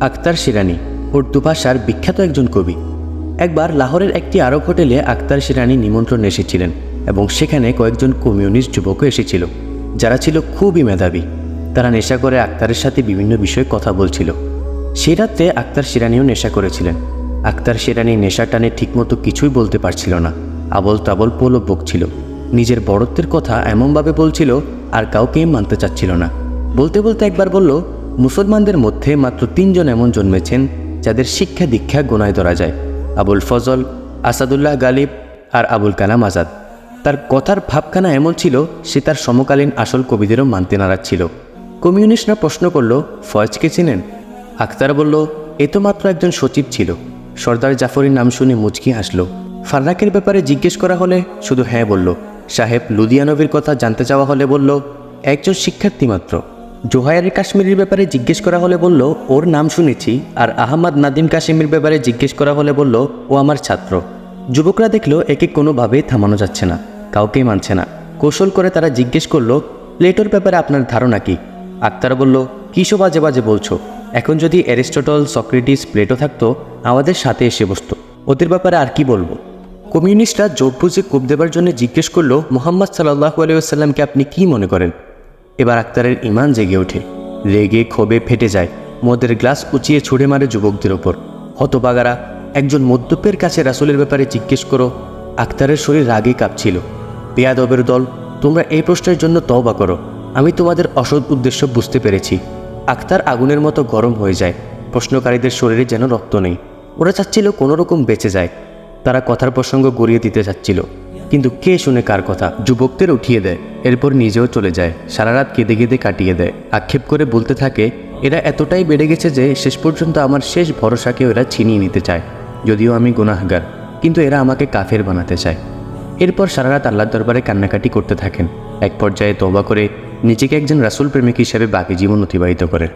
আক্তার শিরানি, উর্দু ভাষার বিখ্যাত একজন কবি। একবার লাহোরের একটি আরব হোটেলে আক্তার শিরানি নিমন্ত্রণ এসেছিলেন এবং সেখানে কয়েকজন কমিউনিস্ট যুবকও এসেছিল, যারা ছিল খুবই মেধাবী। তারা নেশা করে আক্তারের সাথে বিভিন্ন বিষয়ে কথা বলছিল। সেই রাত্রে আক্তার শিরানিও নেশা করেছিলেন। আক্তার শিরানি নেশা টানে ঠিকমতো কিছুই বলতে পারছিল না। আবল তাবল পোলক বকছিল নিজের বড়ত্বের কথা এমনভাবে বলছিল আর কাউকে মানতে চাচ্ছিল না। বলতে বলতে একবার বলল, মুসলমানদের মধ্যে মাত্র তিনজন এমন জন্মেছেন যাদের শিক্ষা দীক্ষা গোনায় ধরা যায়। আবুল ফজল, আসাদুল্লাহ গালিব আর আবুল কালাম আজাদ। তার কথার ভাবখানা এমন ছিল, সে তার সমকালীন আসল কবিদেরও মানতে নারাজ কমিউনিস্টরা প্রশ্ন করল, ফয়েজকে চিনেন? আখতার বলল, এ তো মাত্র একজন সচিব ছিল। সর্দার জাফরের নাম শুনে মুচকি হাসল। ফার্রাকের ব্যাপারে জিজ্ঞেস করা হলে শুধু হ্যাঁ বলল। সাহেব লুধিয়ানবির কথা জানতে চাওয়া হলে বলল, একজন শিক্ষার্থী মাত্র। জোহায়ারি কাশ্মীরের ব্যাপারে জিজ্ঞেস করা হলে বলল, ওর নাম শুনেছি। আর আহমদ নাদিম কাশিমের ব্যাপারে জিজ্ঞেস করা হলে বলল, ও আমার ছাত্র। যুবকরা দেখল, একে কোনোভাবেই থামানো যাচ্ছে না, কাউকেই মানছে না। কৌশল করে তারা জিজ্ঞেস করল, প্লেটোর ব্যাপারে আপনার ধারণা কি? আক্তার বলল কিসো বাজে বাজে বলছো? এখন যদি অ্যারিস্টটল, সক্রেটিস, প্লেটো থাকতো, আমাদের সাথে এসে বসতো। ওদের ব্যাপারে আর কি বলব? কমিউনিস্টরা জোট বুঝে কূপ দেবার জন্য জিজ্ঞেস করল, মোহাম্মদ সাল্লাহ আলাইসাল্লামকে আপনি কি মনে করেন? এবার আক্তারের ইমান জেগে ওঠে। রেগে ক্ষোভে ফেটে যায়, মদের গ্লাস উঁচিয়ে ছুড়ে মারে যুবকদের ওপর। হতবাগারা, একজন মদ্যপের কাছে রাসুলের ব্যাপারে জিজ্ঞেস করো। আক্তারের শরীর রাগে কাঁপছিল। পেয়াদবের দল, তোমরা এই প্রশ্নের জন্য তওবা করো। আমি তোমাদের অসৎ উদ্দেশ্য বুঝতে পেরেছি। আক্তার আগুনের মতো গরম হয়ে যায়। প্রশ্নকারীদের শরীরে যেন রক্ত নেই। ওরা চাচ্ছিল কোনো রকম বেঁচে যায়। তারা কথার প্রসঙ্গ গড়িয়ে দিতে চাচ্ছিল। কিন্তু কে শুনে কার কথা? যুবকদের উঠিয়ে দেয়, এরপর নিজেও চলে যায় সারা রাত কেঁদে কেঁদে কাটিয়ে দেয়। আক্ষেপ করে বলতে থাকে, এরা এতটাই বেড়ে গেছে যে শেষ পর্যন্ত আমার শেষ ভরসাকে এরা ছিনিয়ে নিতে চায়। যদিও আমি গুনাহগার, কিন্তু এরা আমাকে কাফের বানাতে চায়। এরপর সারা রাত আল্লাহর দরবারে কান্নাকাটি করতে থাকেন। এক পর্যায়ে তওবা করে নিজেকে একজন রাসূল প্রেমিক হিসেবে বাকি জীবন অতিবাহিত করেন।